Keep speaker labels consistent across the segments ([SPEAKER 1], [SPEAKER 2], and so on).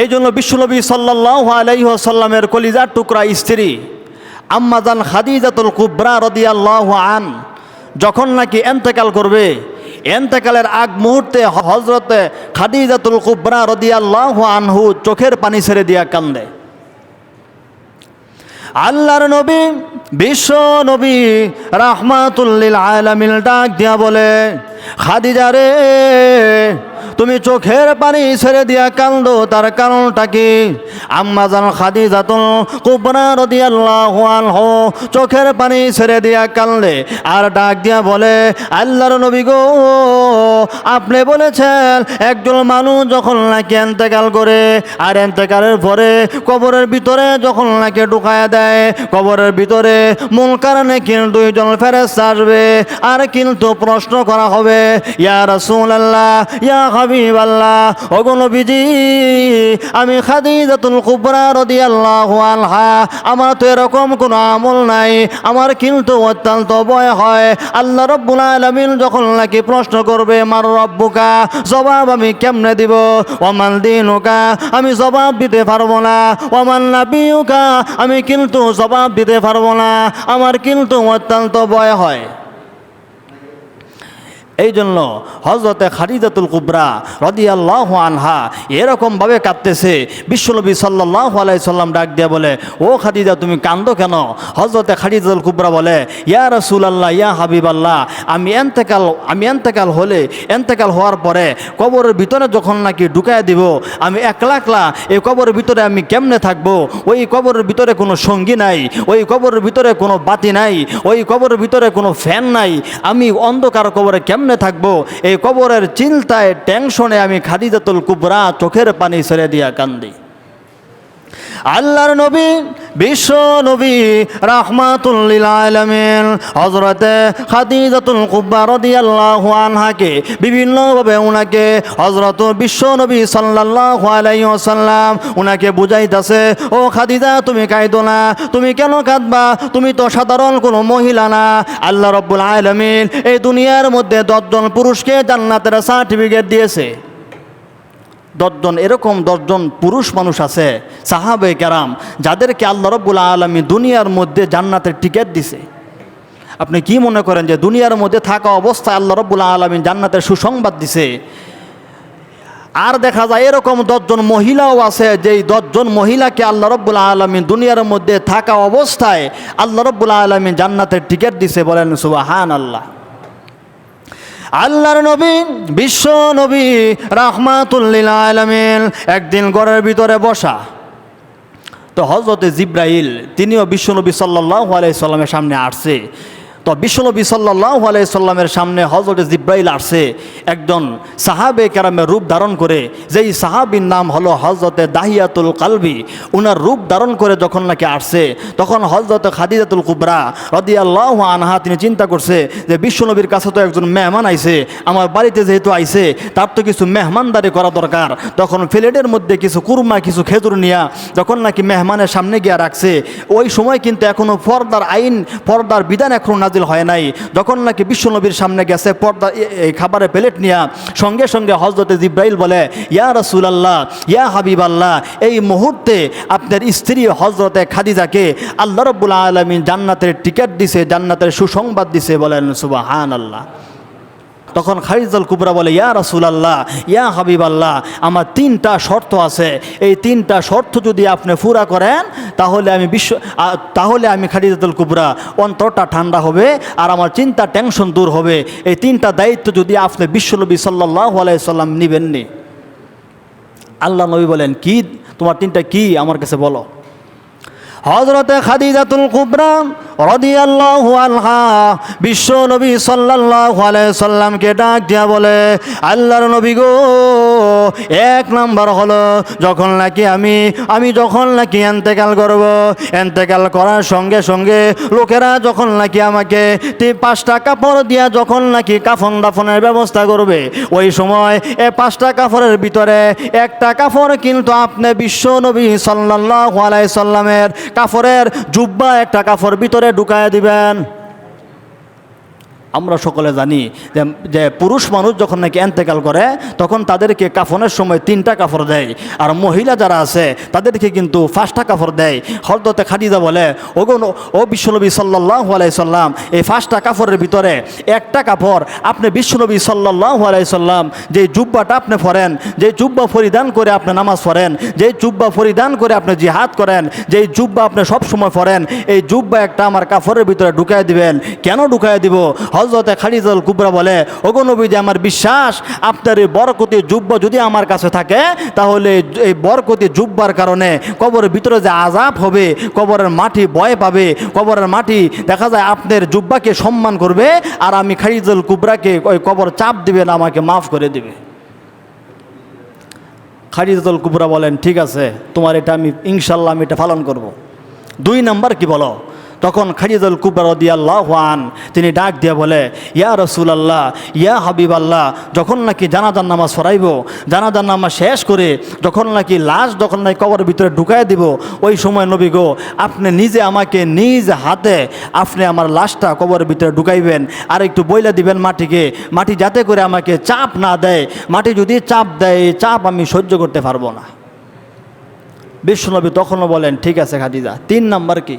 [SPEAKER 1] এই জন্য বিশ্বনবী সাল্লাহ আলাইসাল্লামের কলিজার টুকরা স্ত্রী আম্মাজান খাদিজাতুল কুবরা রদিয়াল্লাহ আন, যখন নাকি এন্তেকাল করবে, এন্তেকালের আগ মুহূর্তে হজরতে খাদিজাতুল কুবরা রদিয়াল্লাহ আনহু চোখের পানি ছেড়ে দিয়া কান্দে। আল্লাহর নবী, বিশ্ব নবী রাহমাতুল্লিল আলামিল ডাক দিয়া বলে, খাদিজা রে তুমি চোখের পানি ছেড়ে দিয়া কান্দো, তার কারণটা কি? আম্মা জান খাদি খাদিজাতুল কুবরা রাদিয়াল্লাহু আনহু চোখের পানি ছেড়ে দিয়া কান্দে আর ডাক দিয়া বলে, আল্লাহর নবী গো, আপনি বলেছেন একজন মানুষ যখন নাকি এন্তেকাল করে আর এন্তেকালের পরে কবরের ভিতরে যখন নাকি ঢুকায় দেয়, কবরের ভিতরে মূল কারণে কিন্তু দুইজন ফেরেস্তা আসবে। আর কিন্তু প্রশ্ন করা হবে, ইয়া রাসূল আল্লাহ ইয়া হাবিব আল্লাহ ওগো নবীজি, আমি খাদিজাতুল কুবরা রাদিয়াল্লাহু আনহা। আমার তো এরকম কোনো আমল নাই, আমার কিন্তু অত্যন্ত ভয় হয়। আল্লাহ রব্বুল আলামিন যখন নাকি প্রশ্ন করবে, মার রব্বুকা? জবাব আমি কেমনে দিব? ওমান দিনুকা? আমি জবাব দিতে পারব না। ওমান নাবিউকা আমি কিন্তু জবাব দিতে পারব না। আমার কিন্তু অত্যন্ত ভয় হয়। এই জন্য হজরতে খারিজাতুল কুবরা রদিয়াল্লাহ আনহা এরকমভাবে কাঁদতেছে। বিশ্বনবী সাল্লাহ আলাই সাল্লাম ডাক দিয়ে বলে, ও খাদিজা, তুমি কান্দো কেন? হজরতে খারিজাতুল কুবরা বলে, ইয়া রসুল আল্লাহ ইয়া হাবিব আল্লাহ আমি এন্তেকাল আমি এন্তেকাল হলে, এন্তেকাল হওয়ার পরে কবরের ভিতরে যখন নাকি ঢুকায় দিব, আমি একলা এই কবরের ভিতরে আমি কেমনে থাকব? ওই কবরের ভিতরে কোনো সঙ্গী নাই, ওই কবরের ভিতরে কোনো বাতি নাই, ওই কবরের ভিতরে কোনো ফ্যান নাই, আমি অন্ধকার কবরে কেমনে থাকব। এই কবরের চিন্তায় টেনশনে আমি খাদিজাতুল কুবরা চোখের পানি ছেড়ে দিয়া কান্দি। আল্লাহর নবী, বিশ্ব নবী রাহমাতুল্লিল আলামিন হজরতে খাদিজাতুল কুব্বা রাদিয়াল্লাহু আনহাকে বিভিন্নভাবে উনাকে হজরত বিশ্ব নবী সাল্লাল্লাহু আলাইহি ওয়াসাল্লাম উনাকে বুঝাইতাছে, ও খাদিজা, তুমি কাঁদো না, তুমি কেন কাঁদবা? তুমি তো সাধারণ কোনো মহিলা না। আল্লাহ রব্বুল আলামিন এই দুনিয়ার মধ্যে দশজন পুরুষকে জান্নাতের সার্টিফিকেট দিয়েছে। দশজন, এরকম দশজন পুরুষ মানুষ আছে সাহাবে কেরাম, যাদেরকে আল্লাহ রব্বুল আলমী দুনিয়ার মধ্যে জান্নাতের টিকিট দিছে। আপনি কি মনে করেন যে দুনিয়ার মধ্যে থাকা অবস্থায় আল্লাহ রব্বুল আলমী জান্নাতের সুসংবাদ দিছে? আর দেখা যায় এরকম দশজন মহিলাও আছে, যেই দশজন মহিলাকে আল্লাহ রব্বুল আলমী দুনিয়ার মধ্যে থাকা অবস্থায় আল্লাহ রব্বুল আলমী জান্নাতের টিকিট দিছে বলেন সুবাহান আল্লাহ আল্লাহর নবী, বিশ্ব নবী রাহমাতুল্লিল আলমিন, একদিন ঘরের ভিতরে বসা। তো হজরতে জিব্রাইল, তিনিও বিশ্বনবী সাল্লাহ আলাইসাল্লামের সামনে আসছে। তো বিশ্বনবী সাল্লাহ আলাইসাল্লামের সামনে হজরত জিব্রাইল আসছে, একজন সাহাবে কেরামের রূপ ধারণ করে। যেই সাহাবির নাম হলো হজরতে দাহিয়াতুল কালবি। উনার রূপ ধারণ করে যখন নাকি আসছে, তখন হজরত খাদিজাতুল কুবরা রদি আল্লাহ আনহা তিনি চিন্তা করছে যে বিশ্বনবীর কাছে তো একজন মেহমান আইছে, আমার বাড়িতে যেহেতু আইছে, তার তো কিছু মেহমানদারি করা দরকার। তখন ফ্লেটের মধ্যে কিছু কুরমা, কিছু খেজুর নিয়া যখন নাকি মেহমানের সামনে গিয়া রাখছে, ওই সময় কিন্তু এখনও পর্দার আইন, পর্দার বিধান এখনও নাজিল হয় নাই। যখন নাকি বিশ্বনবীর সামনে গেছে পর্দা খাবারের প্লেট নিয়া, সঙ্গে সঙ্গে হজরতে জিব্রাইল বলে, ইয়া রসুল আল্লাহ ইয়া হাবিব আল্লাহ এই মুহূর্তে আপনার স্ত্রী হজরতে খাদিজাকে আল্লাহ রব্বুল আলমী জান্নাতের টিকিট দিছে, জান্নাতের সুসংবাদ দিছে বলেন সুবাহান আল্লাহ তখন খারিজুল কুবরা বলে, ইয়া রাসুল আল্লাহ ইয়া হাবিব আল্লাহ আমার তিনটা শর্ত আছে। এই তিনটা শর্ত যদি আপনি পুরা করেন, তাহলে আমি বিশ্ব তাহলে আমি খারিজাতুল কুবরা অন্তরটা ঠান্ডা হবে আর আমার চিন্তা টেনশন দূর হবে। এই তিনটা দায়িত্ব যদি আপনি বিশ্বনবী সাল্লাহ আলাইসাল্লাম নিবেননি। আল্লাহ নবী বলেন, কি? তোমার তিনটা কি? আমার কাছে বলো। হজরতে খাদিজাতুল কুবরাম রদিয়াল্লাহু আনহা বিশ্ব নবী সাল্লাল্লাহু আলাইহি সাল্লামকে ডাক দিয়া বলে, আল্লাহর নবী গো এক নাম্বার হলো, যখন নাকি আমি আমি যখন নাকি এন্তেকাল করব, এন্তেকাল করার সঙ্গে সঙ্গে লোকেরা যখন নাকি আমাকে পাঁচটা কাপড় দিয়া যখন নাকি কাফন দাফনের ব্যবস্থা করবে, ওই সময় এ পাঁচটা কাপড়ের ভিতরে একটা কাপড় কিন্তু আপনি বিশ্ব নবী সাল্লাল্লাহু আলাইহি সাল্লামের কাপড়ের জুব্বা একটা কাপড় ভিতরে ঢুকায় দিবেন। আমরা সকলে জানি যে পুরুষ মানুষ যখন নাকি এন্তেকাল করে, তখন তাদেরকে কাফনের সময় তিনটা কাপড় দেয়। আর মহিলা যারা আছে, তাদেরকে কিন্তু পাঁচটা কাপড় দেয়। হরদতে খাদিজা বলে ওগুন ও বিশ্বনবী সাল্লাহ আলাইসাল্লাম এই পাঁচটা কাপড়ের ভিতরে একটা কাপড় আপনি বিশ্বনবী সাল্লাহ আলাইসাল্লাম যে জুব্বাটা আপনি পরেন, যে জুব্বা পরিধান করে আপনি নামাজ পড়েন, যে জুব্বা পরিধান করে আপনি জিহাদ করেন, যে জুব্বা আপনি সব সময় পরেন এই জুব্বা একটা আমার কাপড়ের ভিতরে ঢুকাই দিবেন। কেন ঢুকাই দিব? হজরতে খালিদুল কুবরা বলে, ওগো নবী যে আমার বিশ্বাস, আপনার এই বরকতি জুব্বা যদি আমার কাছে থাকে, তাহলে এই বরকতি জুব্বার কারণে কবরের ভিতরে যে আজাব হবে, কবরের মাটি ভয় পাবে, কবরের মাটি দেখা যায় আপনার জুব্বাকে সম্মান করবে, আর আমি খালিদুল কুবরাকে ওই কবর চাপ দিবেন আমাকে মাফ করে দিবে খালিদুল কুবরা বলেন, ঠিক আছে, তোমার এটা আমি, ইনশাল্লাহ আমি এটা পালন করব। দুই নাম্বার কি বলো তখন খালিদুল কুবরা দিয়াল্লাহ আন, তিনি ডাক দিয়ে বলে, ইয়া রসুল আল্লাহ ইয়া হাবিব আল্লাহ যখন নাকি জানাজার নামাজ ফরাইব জানাজার নামাজ শেষ করে যখন নাকি লাশ যখন নাকি কবরের ভিতরে ঢুকাই দিব, ওই সময় নবী গো, আপনি নিজে আমাকে নিজ হাতে আপনি আমার লাশটা কবরের ভিতরে ঢুকাইবেন। আর একটু বইলা দিবেন মাটিকে, মাটি যাতে করে আমাকে চাপ না দেয়। মাটি যদি চাপ দেয় চাপ আমি সহ্য করতে পারব না। বিশ্বনবী তখনও বলেন, ঠিক আছে খাদিজা, তিন নাম্বার কি?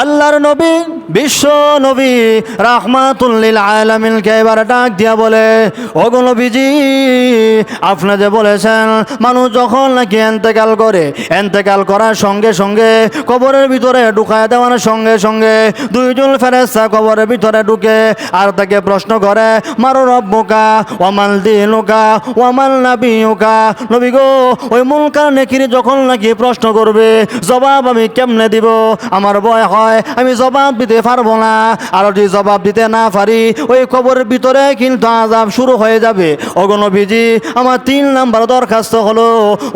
[SPEAKER 1] আল্লাহর নবী, বিশ্ব নবী রাহমাতুল্লিল আলামিনকে এবার ডাক দিয়া বলে, ওগো নবীজি, আপনি যে বলেছেন, মানুষ যখন নাকি এন্তেকাল করে, এন্তেকাল করার সঙ্গে সঙ্গে কবরের ভিতরে ঢুকায় দেওয়ার সঙ্গে সঙ্গে দুইজন ফেরেস্তা কবরের ভিতরে ঢুকে আর তাকে প্রশ্ন করে, মারো রব্বুকা, ওয়ামাল দিনুকা, ওয়ামাল নাবিউকা নবী গো, ওই মুলকার নেকির যখন নাকি প্রশ্ন করবে, জবাব আমি কেমনে দিব? আমার ভয় হয়, আমি জবাব দিতে পারব না। আর যদি জবাব দিতে না পারি, ওই কবরের ভিতরে কিন্তু আজাব শুরু হয়ে যাবে। অগণবিজি আমার তিন নাম্বার দরখাস্ত হলো,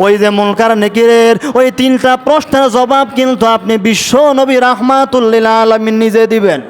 [SPEAKER 1] ওই যে মুলকার নেকিরের ওই তিনটা প্রশ্নের জবাব কিন্তু আপনি বিশ্ব নবী রাহমাতুল্লিল আলমিন নিজে দিবেন।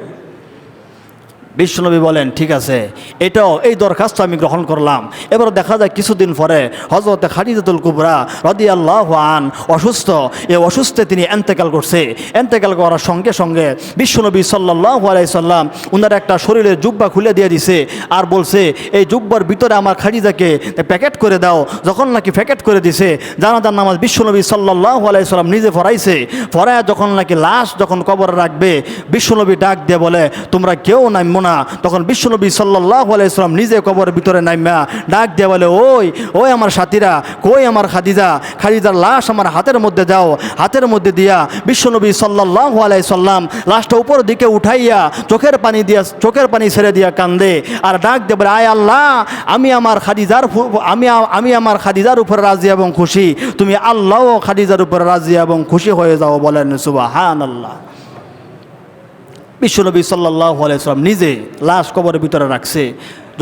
[SPEAKER 1] বিশ্বনবী বলেন, ঠিক আছে, এটাও এই দরখাস্ত আমি গ্রহণ করলাম। এবার দেখা যায় কিছুদিন পরে হজরত খালিদুল কুবরা রদি আল্লাহ আন, অসুস্থ। এই অসুস্থে তিনি এন্তেকাল করছে। এন্তেকাল করার সঙ্গে সঙ্গে বিশ্বনবী সাল্লাহ আলাইসাল্লাম ওনার একটা শরীরের জুব্বা খুলে দিয়ে দিছে আর বলছে, এই জুব্বার ভিতরে আমার খালিদাকে প্যাকেট করে দাও। যখন নাকি প্যাকেট করে দিছে, জানাজার নামাজ বিশ্বনবী সাল্লাহ আলাইসাল্লাম নিজে ফরাইছে। ফরায় যখন নাকি লাশ যখন কবরে রাখবে, বিশ্বনবী ডাক দিয়ে বলে, তোমরা কেউ নামবো না। তখন বিশ্বনবী সাল্লাহ আলাইসালাম নিজে কবরের ভিতরে নাইমা ডাক দিয়ে বলে, ওই ওই আমার সাথীরা, কই আমার খাদিজা? খাদিজার লাশ আমার হাতের মধ্যে যাও হাতের মধ্যে দিয়া বিশ্বনবী সাল্লাহ আলাইসাল্লাম লাশটা উপর দিকে উঠাইয়া চোখের পানি দিয়া, চোখের পানি ছেড়ে দিয়া কান্দে। আর ডাক দিয়ে বলে, আয় আল্লাহ, আমি আমার খাদিজার আমি আমি আমার খাদিজার উপর রাজি এবং খুশি। তুমি আল্লাহ খাদিজার উপর রাজি এবং খুশি হয়ে যাও বলেন সুবাহ হান আল্লাহ বিশ্বনবী সাল্লাহ আলাইসালাম নিজে লাশ কবরের ভিতরে রাখছে।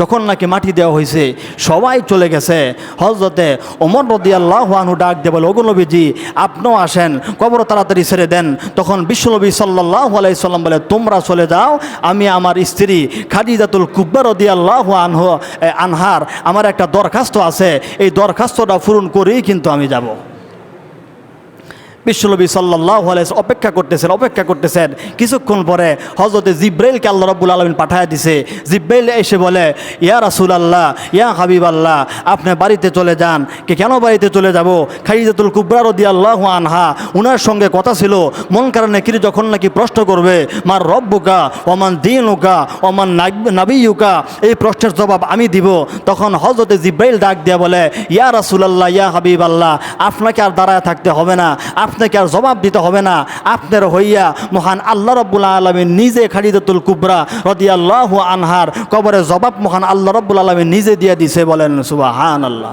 [SPEAKER 1] যখন নাকি মাটি দেওয়া হয়েছে, সবাই চলে গেছে। হজরতে ওমর রদি আল্লাহ আনহু ডাক দিয়ে বলে ওগুনবীজি আপনিও আসেন, কবর তাড়াতাড়ি ছেড়ে দেন। তখন বিশ্বনবী সাল্লাহ আলাইসাল্লাম বলে, তোমরা চলে যাও, আমি আমার স্ত্রী খাদিজাতুল কুব্বার রদি আল্লাহ আনহু আনহার, আমার একটা দরখাস্ত আছে। এই দরখাস্তটা পূরণ করেই কিন্তু আমি যাব। বিশ্বনবী সাল্লাহ অপেক্ষা করতেছেন অপেক্ষা করতেছেন। কিছুক্ষণ পরে হজরতে জিব্রাইলকে আল্লাহ রব্বুল আলমিন পাঠায় দিছে। জিব্রাইল এসে বলে, ইয়া রাসুল আল্লাহ ইয়া হাবিব আল্লাহ আপনি বাড়িতে চলে যান। কে কেন বাড়িতে চলে যাব? খাইজাতুল কুবরা রদি আল্লাহ আনহা উনার সঙ্গে কথা ছিল। মন কারণে কিরি যখন নাকি প্রশ্ন করবে, মার রব্বুকা, ওমান দিন উকা ওমান নাবিউকা এই প্রশ্নের জবাব আমি দিব। তখন হজরতে জিব্রাইল ডাক দিয়ে বলে, ইয়া রাসুল আল্লাহ ইয়া হাবিব আল্লাহ আপনাকে আর দাঁড়ায় থাকতে হবে না। আপনাকে আর জবাব দিতে হবে না। আপনার হইয়া মহান আল্লাহ রব্বুল আলমী নিজে খালিদতুল কুবরা রদি আল্লাহ আনহার কবরে জবাব মহান আল্লাহ রব্বুল আলমী নিজে দিয়ে দিছে বলেন সুবাহান আল্লাহ